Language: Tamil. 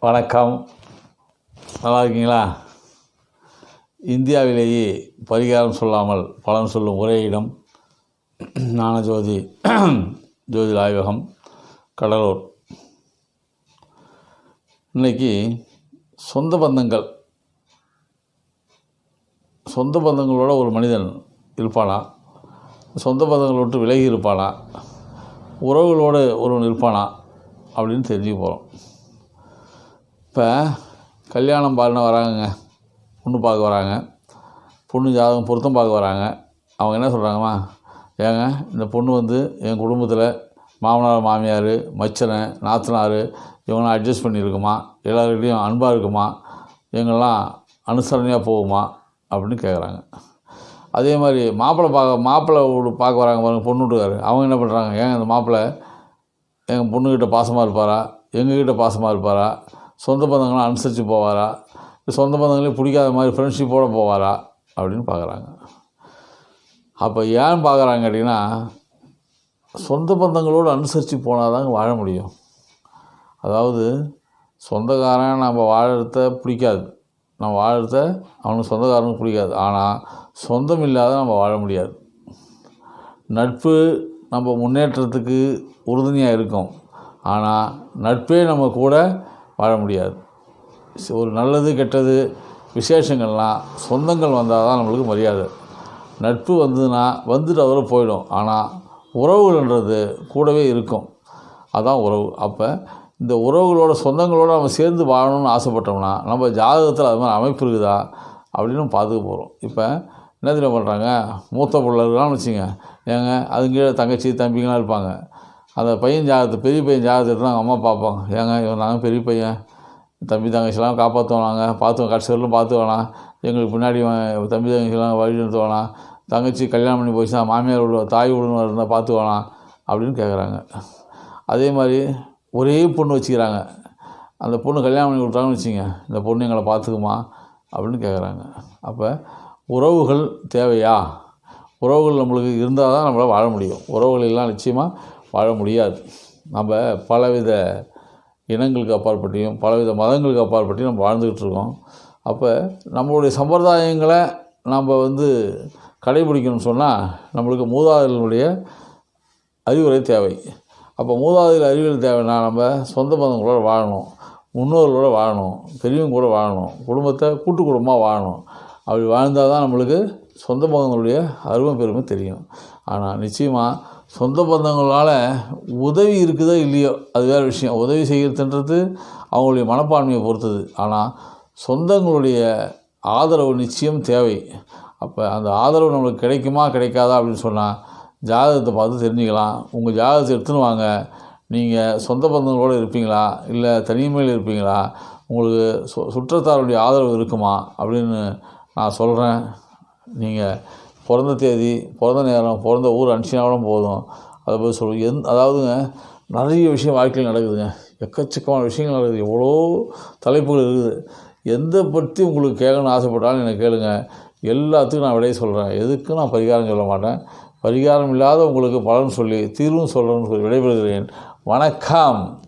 வணக்கம். நல்லா இருக்கீங்களா இந்தியாவிலேயே பரிகாரம் சொல்லாமல் பலன் சொல்லும் ஒரே இடம் ஞானஜோதி ஜோதி ஆய்வகம் கடலூர். இன்னைக்கு சொந்த பந்தங்கள் சொந்த பந்தங்களோட ஒரு மனிதன் இருப்பானா? சொந்த பந்தங்களை விட்டு விலகி இருப்பானா? உறவுகளோடு ஒருவன் இருப்பானா? அப்படின்னு தெரிஞ்சுக்க போகிறோம் இப்போ கல்யாணம் பாருன்னு வராங்கங்க. பொண்ணு பார்க்க வராங்க. பொண்ணு ஜாதகம் பொருத்தம் பார்க்க வராங்க. அவங்க என்ன சொல்கிறாங்கம்மா ஏங்க இந்த பொண்ணு வந்து என் குடும்பத்தில் மாமனார் மாமியார் மச்சனை நாத்தனார் இவங்களாம் அட்ஜஸ்ட் பண்ணியிருக்குமா? எல்லாருக்கிட்டையும் அன்பாக இருக்குமா? எங்கெல்லாம் அனுசரணையாக போகுமா? அப்படின்னு கேட்குறாங்க அதே மாதிரி மாப்பிள்ளை பார்க்க மாப்பிள்ளை வீடு பார்க்க வராங்க பாருங்க பொண்ணு வீட்டுக்காரு அவங்க என்ன பண்ணுறாங்க ஏங்க இந்த மாப்பிள்ளை எங்கள் பொண்ணுக்கிட்ட பாசமாக இருப்பாரா? எங்ககிட்ட பாசமாக இருப்பாரா? சொந்த பந்தங்களாம் அனுசரித்து போவாரா? சொந்த பந்தங்களையும் பிடிக்காத மாதிரி ஃப்ரெண்ட்ஷிப்போடு போவாரா? அப்படின்னு பார்க்குறாங்க. அப்போ ஏன் பார்க்குறாங்க கேட்டிங்கன்னா சொந்த பந்தங்களோடு அனுசரித்து போனால் தாங்க வாழ முடியும். அதாவது சொந்தக்காரன் நம்ம வாழறத பிடிக்காது. நம்ம வாழறத அவனுக்கு சொந்தக்காரனுக்கு பிடிக்காது. ஆனால் சொந்தம் இல்லாத நம்ம வாழ முடியாது. நட்பு நம்ம முன்னேற்றத்துக்கு உறுதுணையாக இருக்கும். ஆனால் நட்பே நம்ம கூட வாழ முடியாது. ஒரு நல்லது கெட்டது விசேஷங்கள்லாம் சொந்தங்கள் வந்தால் தான் நம்மளுக்கு மரியாதை. நட்பு வந்ததுன்னா வந்துட்டு அதோட போயிடும். ஆனால் உறவுகள்ன்றது கூடவே இருக்கும். அதான் உறவு. அப்போ இந்த உறவுகளோட சொந்தங்களோட நம்ம சேர்ந்து வாழணும்னு ஆசைப்பட்டோம்னா நம்ம ஜாதகத்தில் அது மாதிரி அமைப்பு இருக்குதா அப்படின்னு பார்த்துக்க போகிறோம் இப்போ என்ன தெரியும் பண்ணுறாங்க மூத்த பிள்ளைகள்லாம் வச்சுங்க ஏங்க அது கீழே தங்கச்சி தம்பிங்களாம் இருப்பாங்க. அந்த பையன் ஜாதகத்தை பெரிய பையன் ஜாதகத்தை எடுத்து அவங்க அம்மா பார்ப்பாங்க. ஏங்க இவன் நாங்கள் பெரிய பையன். தம்பி தங்கச்சிலாம் காப்பாற்றுவோம் நாங்கள் பார்த்து கடைசி வரலும் பார்த்து வேணாம் எங்களுக்கு பின்னாடி தம்பி தங்கச்சிலாம் வழி நிறுத்த தங்கச்சி கல்யாணம் பண்ணி போச்சுன்னா மாமியார் விட தாய் வீடுன்னு இருந்தால் பார்த்து வேணாம் அப்படின்னு கேட்குறாங்க அதே மாதிரி ஒரே பொண்ணு வச்சுக்கிறாங்க. அந்த பொண்ணு கல்யாணம் பண்ணி கொடுத்தாங்கன்னு வச்சுங்க இந்த பொண்ணு எங்களை பார்த்துக்குமா அப்படின்னு கேட்குறாங்க அப்போ உறவுகள் தேவையா? உறவுகள் நம்மளுக்கு இருந்தால் தான் நம்மளால் வாழ முடியும். உறவுகள் எல்லாம் நிச்சயமாக வாழ முடியாது. நம்ம பலவித இனங்களுக்கு அப்பாற்பட்டியும் பலவித மதங்களுக்கு அப்பாற்பட்டியும் நம்ம வாழ்ந்துக்கிட்டு இருக்கோம். அப்போ நம்மளுடைய சம்பிரதாயங்களை நம்ம வந்து கடைபிடிக்கணும்னு சொன்னால் நம்மளுக்கு மூதாதைகளுடைய அறிவுரை தேவை. அப்போ மூதாதையில் அறிவுரை தேவைன்னா நம்ம சொந்த பந்தங்களோட வாழணும். முன்னோர்களோட வாழணும். பெரியவங்க கூட வாழணும். குடும்பத்தை கூட்டு குடும்பமாக வாழணும். அப்படி வாழ்ந்தால் தான் நம்மளுக்கு சொந்த பந்தங்களுடைய அருமை பெருமை தெரியும். ஆனால் நிச்சயமாக சொந்த பந்தங்களால் உதவி இருக்குதோ இல்லையோ அது வேறு விஷயம். உதவி செய்கிறதுன்றது அவங்களுடைய மனப்பான்மையை பொறுத்தது. ஆனால் சொந்தங்களுடைய ஆதரவு நிச்சயம் தேவை. அப்போ அந்த ஆதரவு நம்மளுக்கு கிடைக்குமா கிடைக்காதா அப்படின்னு சொன்னால் ஜாதகத்தை பார்த்து தெரிஞ்சுக்கலாம். உங்கள் ஜாதகத்தை எடுத்துன்னு வாங்க. நீங்கள் சொந்த பந்தங்களோடு இருப்பீங்களா? இல்லை தனிமையில் இருப்பீங்களா? உங்களுக்கு சு சுற்றத்தாருடைய ஆதரவு இருக்குமா? அப்படின்னு நான் சொல்கிறேன் நீங்கள் பிறந்த தேதி பிறந்த நேரம் பிறந்த ஊர் அனுப்பிச்சினாலும் போதும். அதை பற்றி சொல்லுவோம் எந் அதாவதுங்க நிறைய விஷயம் வாழ்க்கையில் நடக்குதுங்க. எக்கச்சக்கமான விஷயங்கள் நடக்குது. எவ்வளோ தலைப்புகள் இருக்குது. எந்த பற்றி உங்களுக்கு கேட்கணும்னு ஆசைப்பட்டாலும் எனக்கு கேளுங்க. எல்லாத்துக்கும் நான் விடைய சொல்கிறேன் எதுக்கும் நான் பரிகாரம் சொல்ல மாட்டேன். பரிகாரம் இல்லாத உங்களுக்கு பலன் சொல்லி தீர்வும் சொல்கிறேன்னு சொல்லி விடைபெறுகிறேன். வணக்கம்.